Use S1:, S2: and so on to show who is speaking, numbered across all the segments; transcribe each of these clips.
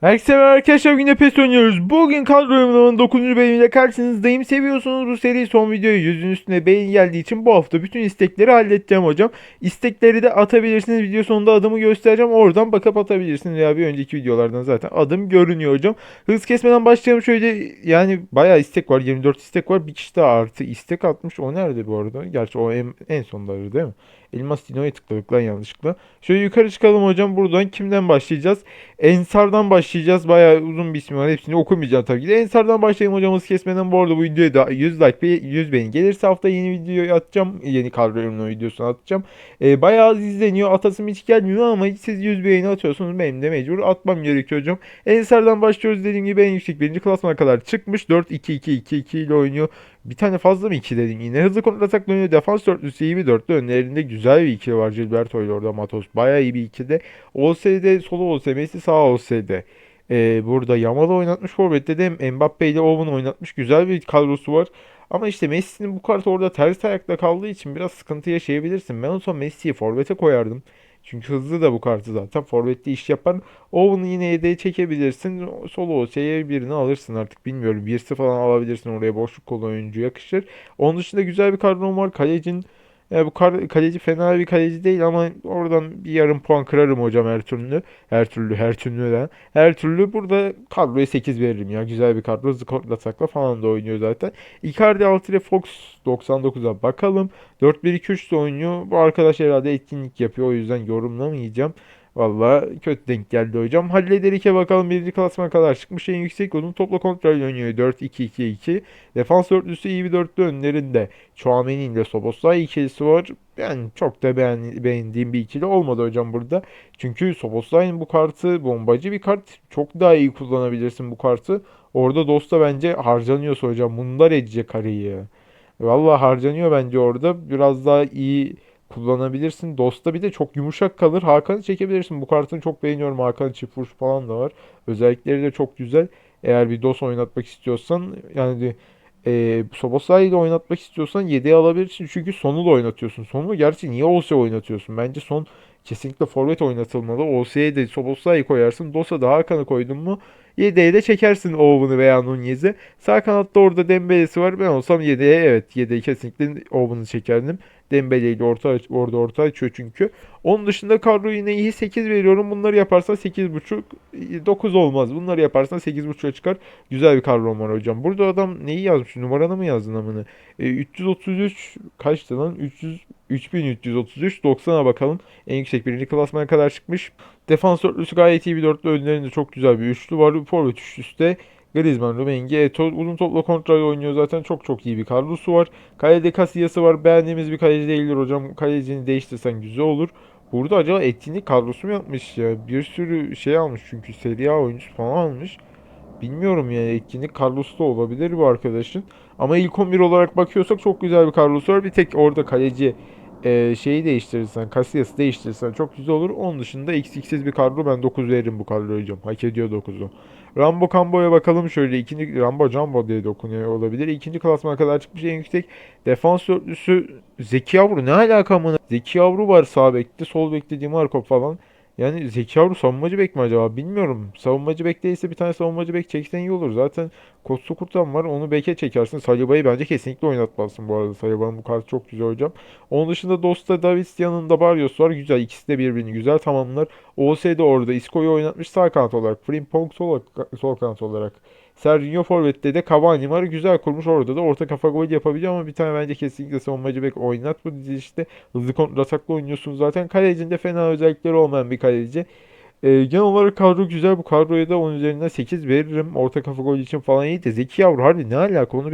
S1: Herkese merhaba arkadaşlar yine PES oynuyoruz. Bugün kadro yorumlamanın 9. bölümüyle karşınızdayım. Seviyorsanız bu seri son videoyu yüzün üstüne beğeni geldiği için bu hafta bütün istekleri halledeceğim hocam. İstekleri de atabilirsiniz. Video sonunda adımı göstereceğim. Oradan bakıp atabilirsiniz veya bir önceki videolardan zaten adım görünüyor hocam. Hız kesmeden başlayalım şöyle yani bayağı istek var. 24 istek var. Bir kişi daha artı istek atmış. O nerede bu arada? Gerçi o en, en sonları değil mi? Elmas Dino'ya tıkladık lan yanlışlıkla. Şöyle yukarı çıkalım hocam. Buradan kimden başlayacağız? Ensar'dan başlayacağız. Bayağı uzun bir ismi var. Hepsini okumayacağım tabii ki de. Ensar'dan başlayalım hocamız kesmeden. Bu arada bu videoya da 100 like ve 100 beğeni gelirse hafta yeni videoyu atacağım. Yeni kadro yorumlama videosunu atacağım. Ee, bayağı az izleniyor. Atasım hiç gelmiyor ama siz 100 beğeni atıyorsunuz. Benim de mecbur atmam gerekiyor hocam. Ensar'dan başlıyoruz. Dediğim gibi en yüksek birinci klasmana kadar çıkmış. 4-2-2-2-2 ile oynuyor. Bir tane fazla mı 2 dedim yine. Hızlı kontratakla oynuyor. Defans dörtlüsü iyi bir dörtlü. Önlerinde güzel bir ikili var. Gilberto ile orada Matos. Bayağı iyi bir ikili. OSD solo OS. Messi sağ OSD. Ee, burada Yamal'ı oynatmış. Forvet'te de Mbappe ile Owen oynatmış. Güzel bir kadrosu var. Ama işte Messi'nin bu kartı orada ters ayakta kaldığı için biraz sıkıntı yaşayabilirsin. Ben o zaman Messi'yi forvete koyardım. Çünkü hızlı da bu kartı zaten. Forvet'te iş yapan. Owen'ı yine yedeğe çekebilirsin. Solo OS'ye birini alırsın artık bilmiyorum. Birisi falan alabilirsin oraya boşluk kolu oyuncu yakışır. Onun dışında güzel bir kadron var. Kalecin ya bu kaleci fena bir kaleci değil ama oradan bir yarım puan kırarım hocam her türlü. Her türlü, her türlü de. Her türlü burada kadroya 8 veririm ya. Güzel bir kadro. Zıkotlasakla falan da oynuyor zaten. Icardi 6 ile Fox 99'a bakalım. 4-1-2-3 de oynuyor. Bu arkadaş herhalde etkinlik yapıyor. O yüzden yorumlamayacağım. Valla kötü denk geldi hocam. Hallederik'e bakalım. Birinci klasmana kadar çıkmış. En yüksek onun topla kontrol oynuyor. 4-2-2-2. Defans dörtlüsü iyi bir dörtlü önlerinde. Chouameni ile Szoboszlai ikilisi var. Yani çok da beğen, beğendiğim bir ikili olmadı hocam burada. Çünkü Szoboszlai'nin bu kartı bombacı bir kart. Çok daha iyi kullanabilirsin bu kartı. Orada Dosta bence harcanıyorsa hocam. Mundar edecek arayı. Valla harcanıyor bence orada. Biraz daha iyi kullanabilirsin. Dost'ta bir de çok yumuşak kalır. Hakan'ı çekebilirsin. Bu kartını çok beğeniyorum. Hakan'ın çift vuruş falan da var. Özellikleri de çok güzel. Eğer bir DOS oynatmak istiyorsan yani e, Szoboszlai ile oynatmak istiyorsan 7'ye alabilirsin. Çünkü sonu da oynatıyorsun. Sonu gerçi niye OS oynatıyorsun? Bence son kesinlikle forvet oynatılmalı. OS'ye de Szoboszlai koyarsın. DOS'a da Hakan'ı koydun mu 7'ye de çekersin Owen'ı veya Nunez'i. Sağ kanatta orada Dembele'si var. Ben olsam 7'ye evet 7'ye kesinlikle Owen'ı çekerdim. Dembele ile orta, orada orta açıyor çünkü. Onun dışında kadro yine iyi 8 veriyorum. Bunları yaparsan 8.5 9 olmaz. Bunları yaparsan 8.5'a çıkar. Güzel bir kadro var hocam. Burada adam neyi yazmış? Numaranı mı yazdın amını? E, 333 kaçtı lan? 300 3333 90'a bakalım. En yüksek birinci klasmana kadar çıkmış. Defans dörtlüsü gayet iyi bir dörtlü. Önlerinde çok güzel bir üçlü var. Forvet üçlüsü de Griezmann, Rumenige, Eto'o uzun topla kontrol oynuyor zaten. Çok çok iyi bir kadrosu var. Kalede Casillas'ı var. Beğendiğimiz bir kaleci değildir hocam. Kalecini değiştirsen güzel olur. Burada acaba etkinlik kadrosu mu yapmış ya? Bir sürü şey almış çünkü Serie A oyuncusu falan almış. Bilmiyorum yani etkinlik kadrosu da olabilir bu arkadaşın. Ama ilk 11 olarak bakıyorsak çok güzel bir kadrosu var. Bir tek orada kaleci e, şeyi değiştirirsen, Casillas'ı değiştirirsen çok güzel olur. Onun dışında eksiksiz bir kadro. Ben 9 veririm bu kadroya hocam. Hak ediyor 9'u. Rambo Cambo'ya bakalım şöyle. ikinci Rambo Jumbo diye de okunuyor olabilir. İkinci klasmana kadar çıkmış en yüksek. Defans dörtlüsü Zeki Yavru ne alaka mı? Zeki Yavru var sağ bekte. Sol bekte Di Marco falan. Yani Zeki Yavru savunmacı bek mi acaba? Bilmiyorum. Savunmacı bek değilse bir tane savunmacı bek çeksen iyi olur. Zaten Kostu Kurtan var. Onu beke çekersin. Saliba'yı bence kesinlikle oynatmalısın bu arada. Saliba'nın bu kartı çok güzel hocam. Onun dışında Dosta Davis yanında Barrios var. Güzel. İkisi de birbirini güzel tamamlar. OS de orada. Isco'yu oynatmış sağ kanat olarak. Frimpong sol, sol kanat olarak. Sergio Forvet'te de Cavani var. Güzel kurmuş orada da orta kafa gol yapabiliyor ama bir tane bence kesinlikle savunmacı bek oynat bu dizilişte. Hızlı kontratakla oynuyorsun zaten. Kalecinde fena özellikleri olmayan bir kaleci. Ee, genel olarak kadro güzel. Bu kadroya da 10 üzerinden 8 veririm. Orta kafa gol için falan iyi de Zeki Yavru harbi ne alaka onu
S2: mi?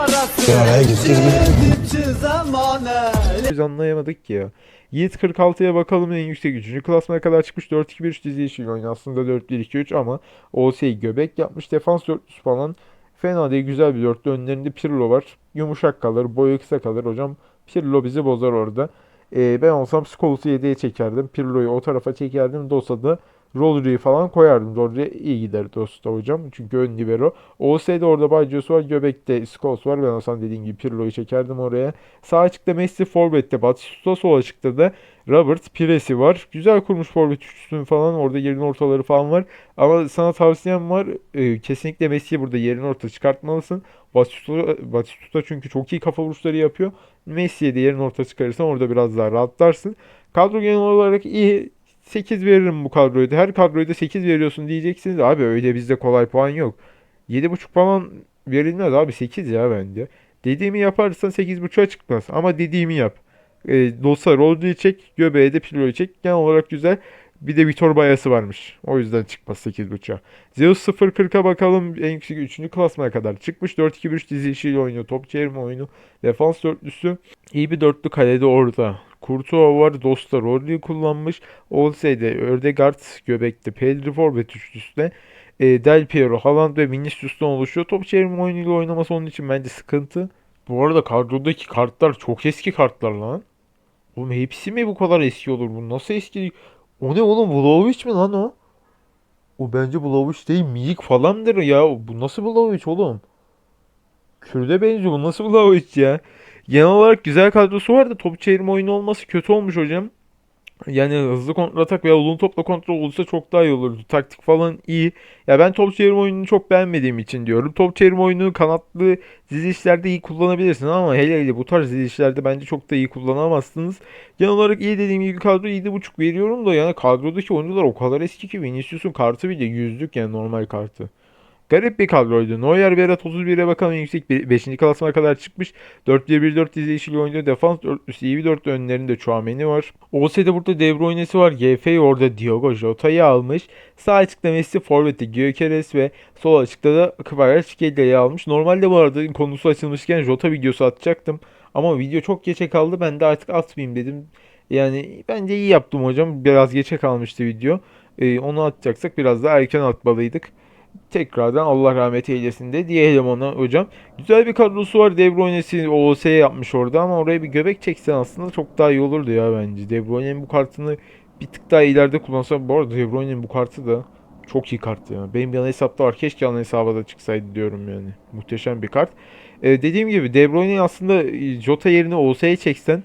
S1: biz anlayamadık ki ya. Yiğit 46'ya bakalım en yüksek 3. klasmana kadar çıkmış 4-2-1-3 dizilişiyle oynuyor. Aslında 4-1-2-3 ama OS'yi göbek yapmış. Defans dörtlüsü falan fena değil güzel bir dörtlü. Önlerinde Pirlo var. Yumuşak kalır, boyu kısa kalır. Hocam Pirlo bizi bozar orada. Ee, ben olsam Scholes'u 7'ye çekerdim. Pirlo'yu o tarafa çekerdim. Dosa da Rodri'yi falan koyardım. Rodri iyi gider dosta hocam. Çünkü ön libero. OS'de orada Baggio var. Göbek'te Scholes var. Ben olsam dediğim gibi Pirlo'yu çekerdim oraya. Sağ açıkta Messi, Forvet'te Batistuta. Sol açıkta da Robert, Piresi var. Güzel kurmuş forvet üçlüsünü falan. Orada yerin ortaları falan var. Ama sana tavsiyem var. e, kesinlikle Messi'yi burada yerin orta çıkartmalısın. Batistuta, Batistuta çünkü çok iyi kafa vuruşları yapıyor. Messi'ye de yerin orta çıkarırsan orada biraz daha rahatlarsın. Kadro genel olarak iyi. 8 veririm bu kadroya da. Her kadroya da 8 veriyorsun diyeceksiniz. Abi öyle bizde kolay puan yok. 7.5 falan verilmez abi 8 ya bence. Dediğimi yaparsan 8.5'a çıkmaz. Ama dediğimi yap. E, Dosa Rodri'yi çek. Göbeğe de Pirlo'yu çek. Genel olarak güzel. Bir de Vitor Bayası varmış. O yüzden çıkmaz 8.5'a. Zeus 0.40'a bakalım. En yüksek 3. klasmana kadar çıkmış. 4-2-1 dizilişiyle oynuyor. Top çevirme oyunu. Defans dörtlüsü. İyi bir dörtlü kalede orada. Courtois var. Dosta Rodri kullanmış. Olsaydı Ördegard göbekte. Pedri forvet üçlüsüne. E, Del Piero, Haaland ve Vinicius'tan oluşuyor. Top çevirme oyunuyla oynaması onun için bence sıkıntı. Bu arada kadrodaki kartlar çok eski kartlar lan. Oğlum hepsi mi bu kadar eski olur? Bu nasıl eski? O ne oğlum? Vlahovic mi lan o? O bence Vlahovic değil. Milik falandır ya. Bu nasıl Vlahovic oğlum? Kürde benziyor. Bu nasıl Vlahovic ya? Genel olarak güzel kadrosu var da top çevirme oyunu olması kötü olmuş hocam. Yani hızlı kontratak veya uzun topla kontrol olursa çok daha iyi olurdu. Taktik falan iyi. Ya ben top çevirme oyununu çok beğenmediğim için diyorum. Top çevirme oyunu kanatlı dizilişlerde iyi kullanabilirsin ama hele hele bu tarz dizilişlerde bence çok da iyi kullanamazsınız. Genel olarak iyi dediğim gibi kadro 7.5 veriyorum da yani kadrodaki oyuncular o kadar eski ki Vinicius'un kartı bile yüzlük yani normal kartı. Garip bir kadroydu. Neuer, Berat 31'e bakalım yüksek 5. klasmana kadar çıkmış. 4-1-1-4 dizilişiyle oynuyor. Defans dörtlüsü iyi bir dörtlü önlerinde Chouameni var. OS'de burada De Bruyne'si var. GF orada Diogo Jota'yı almış. Sağ açıkta Messi, Forvet'te Gyökeres ve sol açıkta da Kvaratskhelia'yı almış. Normalde bu arada konusu açılmışken Jota videosu atacaktım. Ama video çok geçe kaldı. Ben de artık atmayayım dedim. Yani bence iyi yaptım hocam. Biraz geçe kalmıştı video. Ee, onu atacaksak biraz daha erken atmalıydık tekrardan Allah rahmet eylesin de diyelim ona hocam. Güzel bir kadrosu var. De Bruyne'si OOS yapmış orada ama oraya bir göbek çeksen aslında çok daha iyi olurdu ya bence. De Bruyne'nin bu kartını bir tık daha ileride kullansa bu arada De Bruyne'nin bu kartı da çok iyi kart ya. Benim yan hesapta var. Keşke yan hesaba da çıksaydı diyorum yani. Muhteşem bir kart. Ee, dediğim gibi De Bruyne'yi aslında Jota yerine OOS'ye çeksen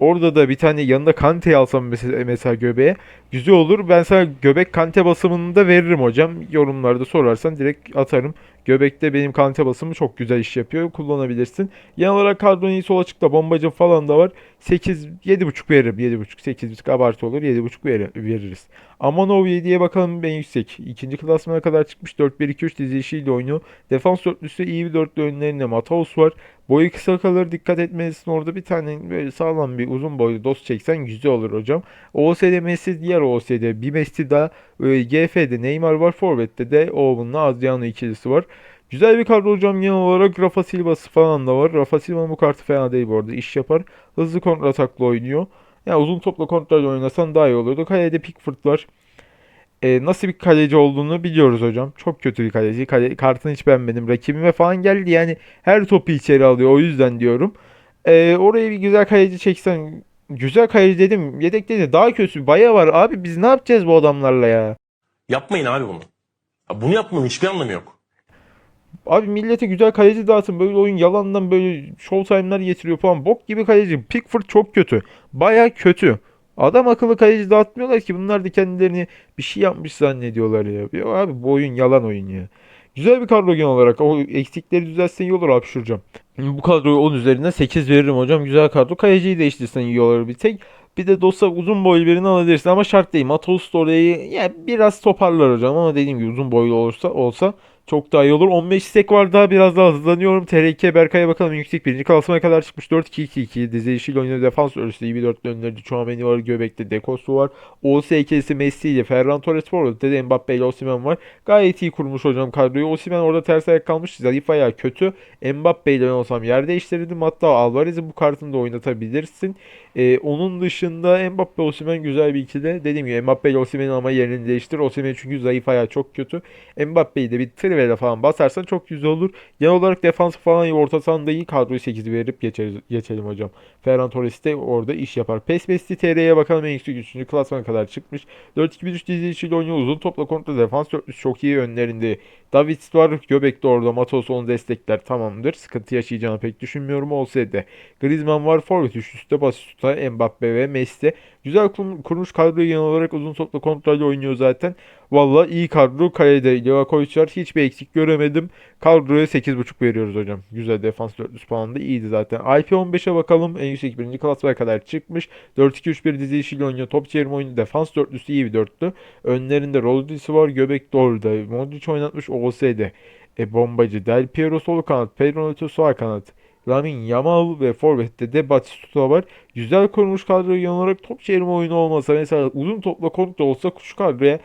S1: Orada da bir tane yanında Kante'yi alsam mesela, mesela göbeğe güzel olur. Ben sana göbek Kante basımını da veririm hocam. Yorumlarda sorarsan direkt atarım. Göbekte benim Kante basımı çok güzel iş yapıyor. Kullanabilirsin. Genel olarak kadronun iyi sol açıkta bombacı falan da var. 8 7.5 veririm. 7.5 8 bir tık abartı olur. 7.5 ver, veririz. Amanov 7'ye bakalım en yüksek. İkinci klasmana kadar çıkmış 4-1-2-3 dizilişiyle oynuyor. Defans dörtlüsü iyi bir dörtlü önlerinde Mataus var. Boyu kısa kalır dikkat etmelisin orada bir tane böyle sağlam bir uzun boylu dost çeksen güzel olur hocam. OSD Messi diğer OSD bir Messi daha e, GF'de Neymar var Forvet'te de Owen'la Adriano ikilisi var. Güzel bir kadro hocam genel olarak Rafa Silva'sı falan da var. Rafa Silva'nın bu kartı fena değil bu arada iş yapar. Hızlı kontratakla oynuyor. Yani uzun topla kontrol oynasan daha iyi olurdu. Kalede Pickford var. E, nasıl bir kaleci olduğunu biliyoruz hocam. Çok kötü bir kaleci. Kale, kartını hiç beğenmedim. Rakibime falan geldi yani her topu içeri alıyor. O yüzden diyorum. E, oraya bir güzel kaleci çeksen güzel kaleci dedim. Yedekte de daha kötü. Baya var. Abi biz ne yapacağız bu adamlarla ya?
S3: Yapmayın abi bunu. Bunu yapmanın hiçbir anlamı yok.
S1: Abi millete güzel kaleci dağıtın. Böyle oyun yalandan böyle showtime'lar getiriyor falan. Bok gibi kaleci. Pickford çok kötü. Baya kötü. Adam akıllı kaleci dağıtmıyorlar ki. Bunlar da kendilerini bir şey yapmış zannediyorlar ya. Ya abi bu oyun yalan oyun ya. Güzel bir kadro genel olarak. O eksikleri düzeltsen iyi olur hapşuracağım. Bu kadroyu 10 üzerinden 8 veririm hocam. Güzel kadro. Kaleciyi değiştirsen iyi olur bir tek. Bir de Dosa uzun boylu birini alabilirsin ama şart değil. Matos da orayı ya biraz toparlar hocam ama dediğim gibi uzun boylu olursa olsa çok daha iyi olur. 15 istek var daha biraz daha hızlanıyorum. TRK Berkay'a bakalım yüksek birinci klasmana kadar çıkmış. 4-2-2-2 dizilişiyle oynuyor. Defans örüsü iyi bir dörtlü önlerinde. Chouameni var. Göbek'te Dekosu var. OS ikilisi Messi ile Ferran Torres var. orada. Dede Mbappe ile Osimhen var. Gayet iyi kurmuş hocam kadroyu. Osimhen orada ters ayak kalmış. Zayıf ayağı kötü. Mbappe ile ben olsam yer değiştirirdim. Hatta Alvarez'i bu kartını da oynatabilirsin. Ee, onun dışında Mbappe Osimhen güzel bir ikili. Dediğim gibi Mbappe ile Osimhen'in ama yerini değiştir. Osimhen çünkü zayıf ayağı çok kötü. Mbappe'yi de bir Trivel'e falan basarsan çok güzel olur. Genel olarak defans falan iyi, orta sahanda iyi kadroyu 8 verip geçeriz, geçelim hocam. Ferran Torres de orada iş yapar. PES Messi TR'ye bakalım en yüksek 3. klasmana kadar çıkmış. 4-2-1-3 dizilişiyle oynuyor. Uzun topla kontra defans dörtlüsü çok iyi önlerinde. Davids var. Göbek de orada. Matos onu destekler. Tamamdır. Sıkıntı yaşayacağını pek düşünmüyorum olsaydı. Griezmann var. Forvet üst üste Batistuta, Mbappe ve Messi. Güzel kur- kurmuş kadroyu genel olarak uzun topla kontrolle oynuyor zaten. Valla iyi kadro. Kalede Livakovic var. Hiçbir eksik göremedim. Kadroya 8.5 veriyoruz hocam. Güzel defans dörtlüsü falan da iyiydi zaten. IP15'e bakalım. En yüksek birinci klasmana kadar çıkmış. 4-2-3-1 dizilişiyle oynuyor. Top çevirme oyunu. Defans dörtlüsü iyi bir dörtlü. Önlerinde Rodri'si var. Göbek de orada. Modric oynatmış OS'de. E bombacı. Del Piero sol kanat. Pedro sağ kanat. Lamin Yamal ve Forvet'te de Batistuta var. Güzel kurmuş kadroyu genel olarak top çevirme oyunu olmasa mesela uzun topla kontra olsa şu kadroya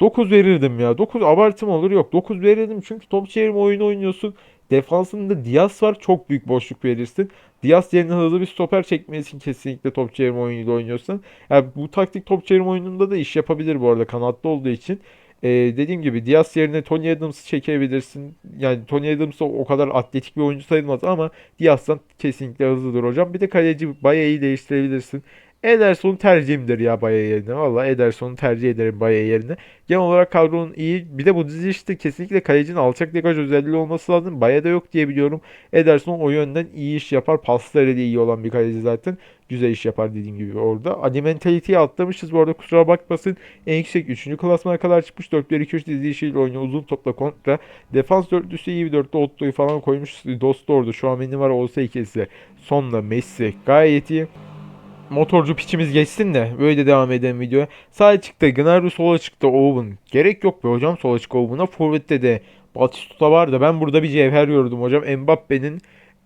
S1: 9 verirdim ya. 9 abartım olur yok. 9 verirdim çünkü top çevirme oyunu oynuyorsun. Defansında Diaz var. Çok büyük boşluk verirsin. Diaz yerine hızlı bir stoper çekmelisin kesinlikle top çevirme oyunuyla oynuyorsan. Yani bu taktik top çevirme oyununda da iş yapabilir bu arada kanatlı olduğu için. Ee, dediğim gibi Diaz yerine Tony Adams'ı çekebilirsin. Yani Tony Adams da o kadar atletik bir oyuncu sayılmaz ama Diaz'dan kesinlikle hızlıdır hocam. Bir de kaleci Baya'yı değiştirebilirsin. Ederson tercihimdir ya Baya yerine. Valla Ederson'u tercih ederim Baya yerine. Genel olarak kadronun iyi. Bir de bu dizi işte kesinlikle kalecinin alçak degaj özelliği olması lazım. Baya'da yok diye biliyorum. Ederson o yönden iyi iş yapar. Pasları da iyi olan bir kaleci zaten. Güzel iş yapar dediğim gibi orada. Alimentality'yi atlamışız bu arada kusura bakmasın. En yüksek 3. klasmana kadar çıkmış. 4-1-2-3 dizilişiyle oynuyor. Uzun topla kontra. Defans dörtlüsü iyi bir dörtlü. Otto'yu falan koymuş. Dostu orada. Şu an benim var olsa ikisi. Sonla Messi gayet iyi motorcu piçimiz geçsin de böyle de devam edelim videoya. Sağ çıktı Gnabry sola çıktı Owen. Gerek yok be hocam sola çık Owen'a. Forvet'te de Batistuta var da ben burada bir cevher gördüm hocam. Mbappe'nin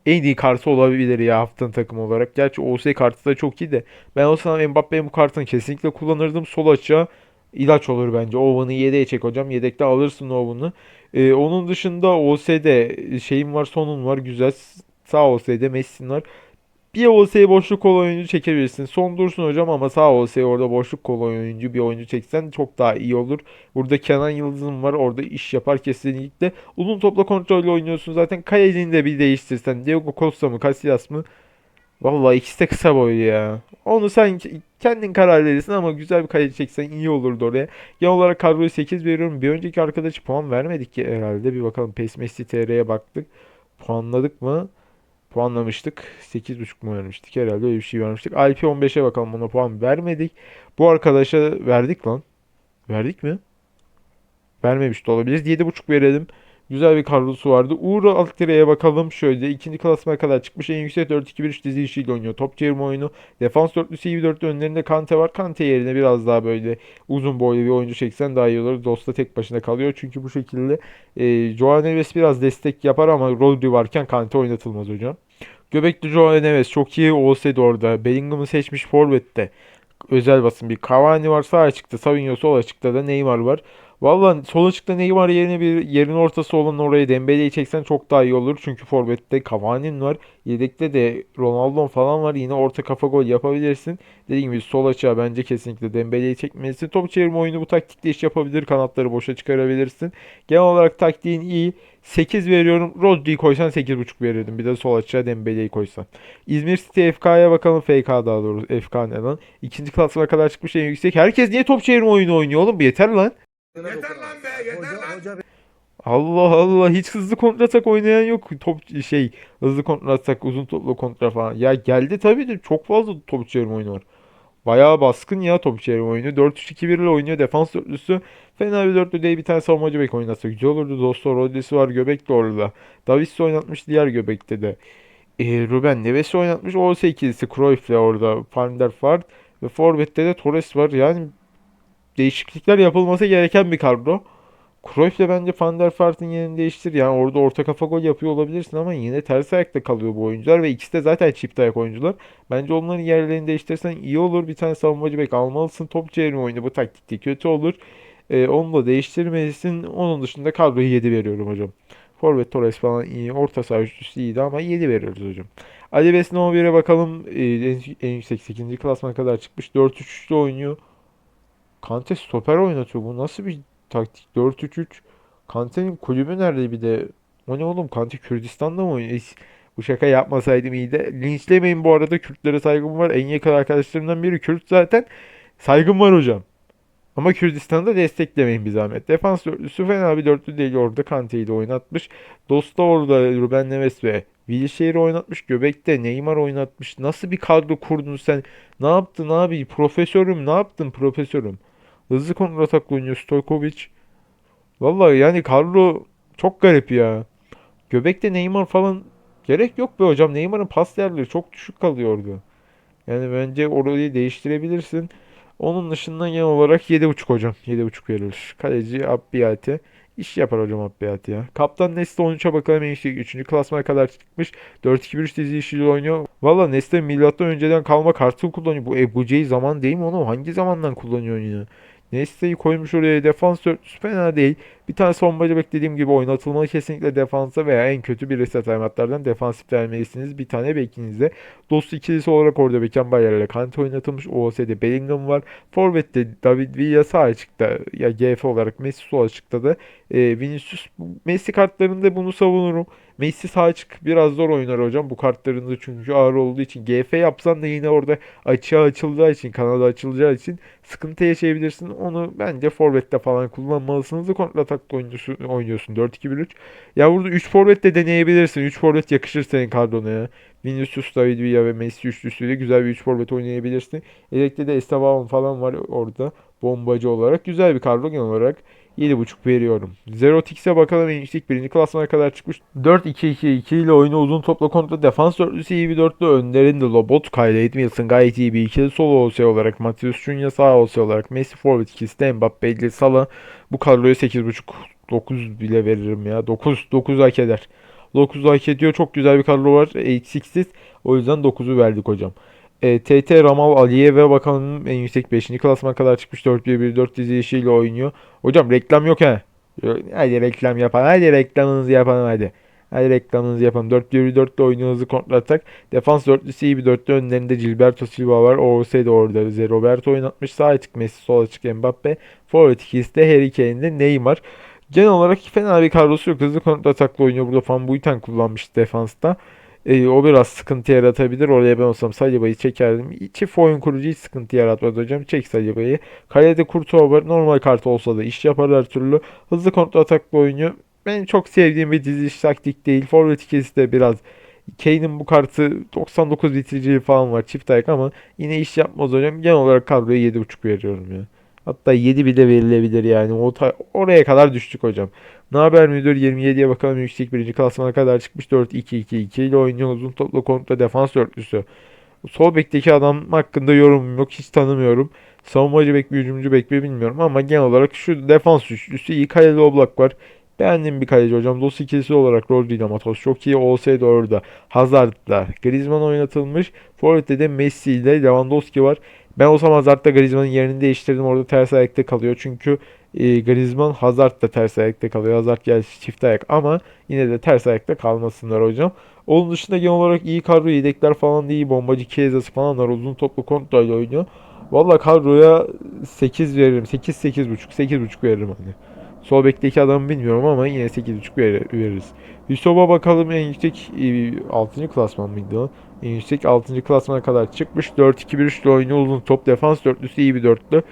S1: en iyi kartı olabilir ya haftanın takım olarak. Gerçi OS kartı da çok iyi de. Ben olsam Mbappe'nin bu kartını kesinlikle kullanırdım. Sol açığa ilaç olur bence. Owen'ı yedeğe çek hocam. Yedekte alırsın Owen'ı. Ee, onun dışında OS'de şeyim var sonun var güzel. Sağ OS'de Messi'nin var. Bir OS'ye boşluk kol oyuncu çekebilirsin. Son dursun hocam ama sağ OS'ye orada boşluk kol oyuncu bir oyuncu çeksen çok daha iyi olur. Burada Kenan Yıldız'ın var. Orada iş yapar kesinlikle. Uzun topla kontrollü oynuyorsun zaten. Kalecini de bir değiştirsen. Diego Costa mı Casillas mı? Vallahi ikisi de kısa boylu ya. Onu sen kendin karar verirsin ama güzel bir kaleci çeksen iyi olurdu oraya. Genel olarak kadroya 8 veriyorum. Bir önceki arkadaşı puan vermedik ki herhalde. Bir bakalım PES Messi TR'ye baktık. Puanladık mı? Puanlamıştık. 8.5 mu vermiştik? Herhalde öyle bir şey vermiştik. Alp'i 15'e bakalım ona puan vermedik. Bu arkadaşa verdik lan. Verdik mi? Vermemiş de olabiliriz. 7.5 verelim. Güzel bir kadrosu vardı. Uğur Altire'ye bakalım. Şöyle ikinci klasmana kadar çıkmış. En yüksek 4-2-1-3 dizi oynuyor. Top çevirme oyunu. Defans dörtlüsü iyi bir dörtlü. Önlerinde Kante var. Kante yerine biraz daha böyle uzun boylu bir oyuncu çeksen daha iyi olur. Dosta tek başına kalıyor. Çünkü bu şekilde e, Joao Neves biraz destek yapar ama Rodri varken Kante oynatılmaz hocam. Göbekli Joao Neves çok iyi olsaydı orada. Bellingham'ı seçmiş forvette. Özel basın bir Cavani var sağ açıkta. Savinho sol açıkta da Neymar var. Valla sol açıkta Neymar yerine bir yerin ortası olan oraya Dembele'yi çeksen çok daha iyi olur. Çünkü forvette Cavani'nin var. Yedekte de Ronaldo falan var. Yine orta kafa gol yapabilirsin. Dediğim gibi sol açığa bence kesinlikle Dembele'yi çekmelisin. Top çevirme oyunu bu taktikle iş yapabilir. Kanatları boşa çıkarabilirsin. Genel olarak taktiğin iyi. 8 veriyorum. Rodri'yi koysan 8.5 verirdim. Bir de sol açığa Dembele'yi koysan. İzmir City FK'ya bakalım. FK daha doğrusu. FK ne lan? İkinci klasına kadar çıkmış en yüksek. Herkes niye top çevirme oyunu oynuyor oğlum? Yeter lan.
S2: Yeter lan be yeter lan. Hoca,
S1: Allah Allah hiç hızlı kontratak oynayan yok. Top şey hızlı kontratak uzun toplu kontra falan. Ya geldi tabii de çok fazla top çevirme oyunu var. Bayağı baskın ya top çevirme oyunu. 4-3-2-1 ile oynuyor. Defans dörtlüsü. Fena bir dörtlü değil bir tane savunmacı bek oynatsa güzel olurdu. Dostlar Rodri'si var göbek de orada. Davis oynatmış diğer göbekte de. E, Ruben Neves'i oynatmış. O ikilisi Cruyff'le orada. Van der Vaart. Ve Forvet'te de Torres var. Yani değişiklikler yapılması gereken bir kadro. Cruyff'le bence Van der Vaart'ın yerini değiştir. Yani orada orta kafa gol yapıyor olabilirsin ama yine ters ayakta kalıyor bu oyuncular ve ikisi de zaten çift ayak oyuncular. Bence onların yerlerini değiştirsen iyi olur. Bir tane savunmacı bek almalısın. Top çevirme oyunu bu taktikte kötü olur. Ee, onu da değiştirmelisin. Onun dışında kadroyu 7 veriyorum hocam. Forvet Torres falan iyi. Orta saha üçlüsü iyiydi ama 7 veriyoruz hocam. Ali Besne 11'e bakalım. Ee, en, en yüksek 8. klasmana kadar çıkmış. 4-3-3'te oynuyor. Kante stoper oynatıyor. Bu nasıl bir taktik? 4-3-3. Kante'nin kulübü nerede bir de? O ne oğlum? Kante Kürdistan'da mı oynuyor? Hiç bu şaka yapmasaydım iyiydi. Linçlemeyin bu arada. Kürtlere saygım var. En yakın arkadaşlarımdan biri Kürt zaten. Saygım var hocam. Ama Kürdistan'da desteklemeyin bir zahmet. Defans dörtlüsü fena bir dörtlü değil. Orada Kante'yi de oynatmış. Dosta orada Ruben Neves ve Wilshere'i oynatmış. Göbek'te Neymar oynatmış. Nasıl bir kadro kurdun sen? Ne yaptın abi? Profesörüm ne yaptın profesörüm? Hızlı kontratakla oynuyor Stojkovic. Vallahi yani kadro çok garip ya. Göbekte Neymar falan gerek yok be hocam. Neymar'ın pas değerleri çok düşük kalıyordu. Yani bence orayı değiştirebilirsin. Onun dışında genel olarak 7.5 hocam. 7.5 verilir. Kaleci Abbiyati. İş yapar hocam Abbiyati ya. Kaptan Nesta 13'e bakalım en yüksek 3. klasmana kadar çıkmış. 4-2-1-3 dizi oynuyor. Valla Nesta milattan önceden kalma kartı kullanıyor. Bu Ebuce'yi zaman değil mi oğlum? Hangi zamandan kullanıyor yine? Nesta'yı koymuş oraya defans dörtlüsü fena değil. Bir tane savunmacı beklediğim gibi oynatılmalı kesinlikle defansa veya en kötü bir reset timeoutlardan defansif vermelisiniz. Bir tane bekinizde. Dost ikilisi olarak orada Beckenbauer ile Kante oynatılmış. OOS'de Bellingham var. Forvet'te David Villa sağ açıkta ya GF olarak Messi sol açıkta da e, Vinicius. Messi kartlarında bunu savunurum. Messi sağ açık biraz zor oynar hocam bu kartlarında çünkü ağır olduğu için. GF yapsan da yine orada açığa açılacağı için, kanada açılacağı için sıkıntı yaşayabilirsin. Onu bence forvette falan kullanmalısınız. Kontratakta oynuyorsun, oynuyorsun 4-2-1-3. Ya burada 3 forvet de deneyebilirsin. 3 forvet yakışır senin kadrona ya. Vinicius, David Villa ve Messi üçlüsüyle güzel bir 3 forvet oynayabilirsin. Yedekte de Esteban falan var orada bombacı olarak. Güzel bir kadro genel olarak. 7.5 veriyorum. Zerotix'e bakalım en yüksek birinci klasmana kadar çıkmış. 4-2-2-2 ile oyunu uzun topla kontra defans dörtlüsü iyi bir dörtlü. Önlerinde Lobotka ile Edmilson gayet iyi bir ikili. Sol OS olarak Matius Cunha sağ OS olarak Messi forvet ikisi de Mbappe ile Salah. Bu kadroya 8.5 9 bile veririm ya. 9 9 hak eder. 9 hak ediyor. Çok güzel bir kadro var. Eksiksiz. O yüzden 9'u verdik hocam. E, TT Ramal Aliyev'e bakalım en yüksek 5. klasmana kadar çıkmış 4-1-1-4 dizi işiyle oynuyor. Hocam reklam yok he. Hadi reklam yapalım. Hadi reklamınızı yapalım hadi. Hadi reklamınızı yapalım. 4-1-4'te oynuyor hızlı kontratak. Defans dörtlüsü iyi bir dörtlü. Önlerinde Gilberto Silva var. OOS de orada. Ze Roberto oynatmış. Sağ açık Messi, sol açık Mbappe. Forvet ikisi de Harry Kane'de Neymar. Genel olarak fena bir kadrosu yok. Hızlı kontratakla oynuyor. Burada Van Buiten kullanmış defansta. E, o biraz sıkıntı yaratabilir. Oraya ben olsam Saliba'yı çekerdim. Çift oyun kurucu hiç sıkıntı yaratmaz hocam. Çek Saliba'yı. Kalede Kurtuğa var. Normal kart olsa da iş yapar her türlü. Hızlı kontra atakla oynuyor. Benim çok sevdiğim bir diziliş taktik değil. Forvet ikisi de biraz Kane'in bu kartı 99 bitiriciliği falan var çift ayak ama yine iş yapmaz hocam. Genel olarak kadroya 7.5 veriyorum ya. Hatta 7 bile verilebilir yani. O oraya kadar düştük hocam. Ne haber müdür 27'ye bakalım yüksek birinci klasmana kadar çıkmış 4-2-2-2 ile oynuyor uzun topla kontra defans dörtlüsü. Sol bekteki adam hakkında yorumum yok hiç tanımıyorum. Savunmacı bek mi hücumcu bek mi bilmiyorum ama genel olarak şu defans üçlüsü iyi kaleli Oblak var. Beğendiğim bir kaleci hocam. Dos ikilisi olarak Rodri ile Matos çok iyi olsaydı orada Hazard'la Griezmann oynatılmış. Forvet'te de Messi ile Lewandowski var. Ben olsam Hazard'la Griezmann'ın yerini değiştirdim. Orada ters ayakta kalıyor. Çünkü e, Griezmann Hazard ters ayakta kalıyor. Hazard gerçi çift ayak ama yine de ters ayakta kalmasınlar hocam. Onun dışında genel olarak iyi kadro yedekler falan iyi. Bombacı Chiesa'sı falan var. Uzun toplu kontrayla oynuyor. Valla kadroya 8 veririm. 8 8.5 8.5 veririm hani. Sol bekteki adamı bilmiyorum ama yine 8.5 ver, veririz. Yusuf'a bakalım en yüksek e, 6. klasman mıydı o? Yüksek 6. klasmana kadar çıkmış. 4-2-1-3 ile oynuyor uzun top. Defans dörtlüsü iyi bir dörtlü.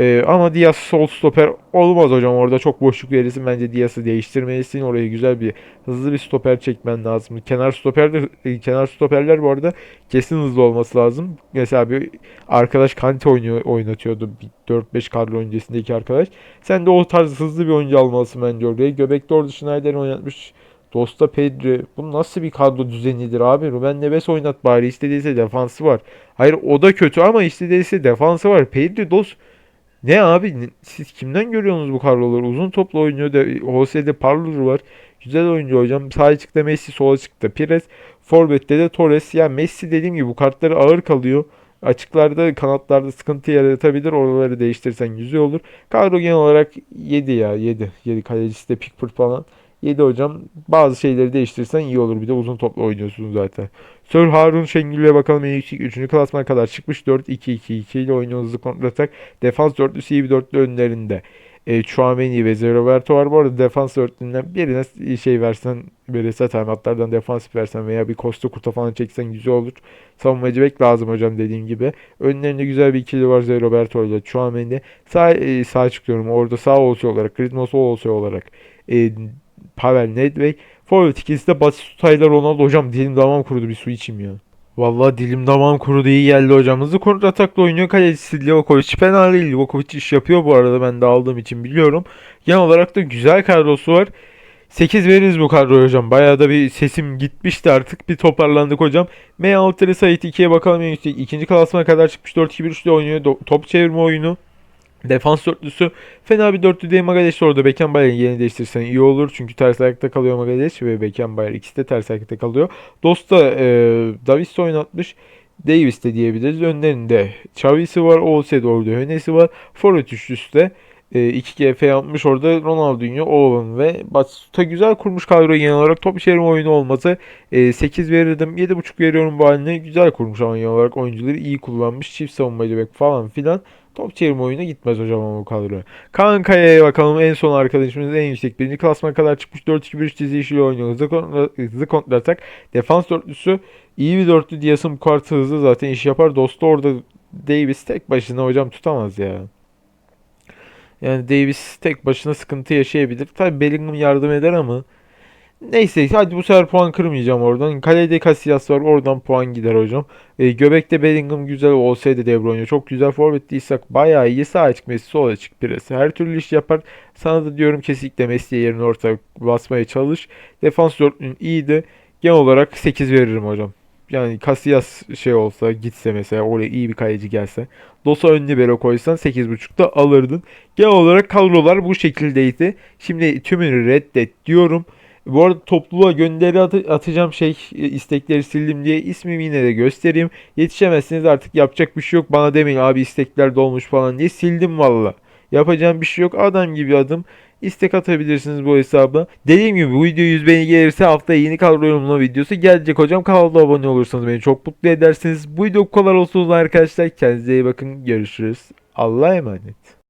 S1: Ee, ama Diaz sol stoper olmaz hocam. Orada çok boşluk verirsin. Bence Diaz'ı değiştirmelisin. Oraya güzel bir hızlı bir stoper çekmen lazım. Kenar stoper de, e, kenar stoperler bu arada kesin hızlı olması lazım. Mesela bir arkadaş Kante oynuyor, oynatıyordu. bir 4-5 kadro öncesindeki arkadaş. Sen de o tarz hızlı bir oyuncu almalısın bence oraya. Göbekte orada Schneider oynatmış. Dosta Pedri. Bu nasıl bir kadro düzenidir abi? Ruben Neves oynat bari. İstediyse defansı var. Hayır o da kötü ama istediyse defansı var. Pedri, Dos ne abi? Siz kimden görüyorsunuz bu kadroları? Uzun topla oynuyor. De, Jose'de Parlur var. Güzel oyuncu hocam. Sağ açıkta Messi, sol açıkta Pires. Forvet'te de Torres. Ya Messi dediğim gibi bu kartları ağır kalıyor. Açıklarda, kanatlarda sıkıntı yaratabilir. Oraları değiştirsen güzel olur. Kadro genel olarak 7 ya 7. 7 kalecisi de Pickford falan. 7 hocam. Bazı şeyleri değiştirsen iyi olur. Bir de uzun topla oynuyorsun zaten. Sir Harun Şengül'e bakalım en yüksek 3. klasmana kadar çıkmış. 4-2-2-2 ile oynuyor hızlı kontratak. Defans dörtlüsü iyi bir dörtlü önlerinde. E, Chouameni ve Zé Roberto var. Bu arada defans dörtlüğünden birine şey versen böyle set hatlardan defansif versen veya bir Costa Kurta falan çeksen güzel olur. Savunmacı bek lazım hocam dediğim gibi. Önlerinde güzel bir ikili var Zé Roberto ile Chouameni. Sağ, e, sağ çıkıyorum. Orada sağ olsa olarak, Ritmos olsa olarak e, Pavel Nedved. Forvet ikisi de Batistuta ile Ronaldo. Hocam dilim damağım kurudu bir su içeyim ya. Vallahi dilim damağım kurudu iyi geldi hocam. Hızlı kontra atakla oynuyor kalecisi Livakovic. Fena değil. Livakovic iş yapıyor bu arada ben de aldığım için biliyorum. Genel olarak da güzel kadrosu var. 8 veririz bu kadroya hocam. Bayağı da bir sesim gitmişti artık. Bir toparlandık hocam. M6 Sait 2'ye bakalım en yüksek. İkinci klasmana kadar çıkmış 4-2-1-3'le oynuyor. Top çevirme oyunu. Defans dörtlüsü. Fena bir dörtlü değil Magaleş orada. Beckenbauer'in yerini değiştirsen iyi olur. Çünkü ters ayakta kalıyor Magaleş ve Beckenbauer ikisi de ters ayakta kalıyor. Dosta e, Davis oynatmış. Davis de diyebiliriz. Önlerinde Chavis'i var. Olsed orada. Hönesi var. Forvet üçlüsü de e, 2GF yapmış orada Ronaldinho, Owen ve Batistuta güzel kurmuş kadroyu genel olarak. Top çevirme oyunu olması e, 8 verirdim 7.5 veriyorum bu haline güzel kurmuş ama genel olarak oyuncuları iyi kullanmış çift savunmacı bek falan filan. Top çevirme oyuna gitmez hocam ama bu kadro. Kankaya'ya bakalım. En son arkadaşımız en yüksek birinci klasmana kadar çıkmış. 4-2-1-3 dizi işiyle oynuyor. Hızlı, kontra, hızlı kontra atak defans dörtlüsü iyi bir dörtlü Dias'ın kartı hızlı zaten iş yapar. Dostu orada Davis tek başına hocam tutamaz ya. Yani Davis tek başına sıkıntı yaşayabilir. Tabii Bellingham yardım eder ama neyse hadi bu sefer puan kırmayacağım oradan. Kalede Casillas var oradan puan gider hocam. E, göbekte Bellingham güzel olsaydı De Bruyne çok güzel forvet İshak bayağı iyi sağ açık Messi sol açık birisi. Her türlü iş yapar. Sana da diyorum kesinlikle Messi'ye yerine orta basmaya çalış. Defans dörtlüğün iyiydi. Genel olarak 8 veririm hocam. Yani Casillas şey olsa gitse mesela oraya iyi bir kaleci gelse. Dosa ön libero koysan 8.5'da alırdın. Genel olarak kadrolar bu şekildeydi. Şimdi tümünü reddet diyorum. Bu arada topluluğa gönderi atı- atacağım şey e, istekleri sildim diye ismimi yine de göstereyim. Yetişemezsiniz artık yapacak bir şey yok. Bana demeyin abi istekler dolmuş falan diye sildim valla. Yapacağım bir şey yok. Adam gibi adım. İstek atabilirsiniz bu hesaba. Dediğim gibi bu video 100 beğeni gelirse haftaya yeni kadro yorumlama videosu gelecek hocam. Kanalda abone olursanız beni çok mutlu edersiniz. Bu video bu kadar olsun arkadaşlar. Kendinize iyi bakın. Görüşürüz. Allah'a emanet.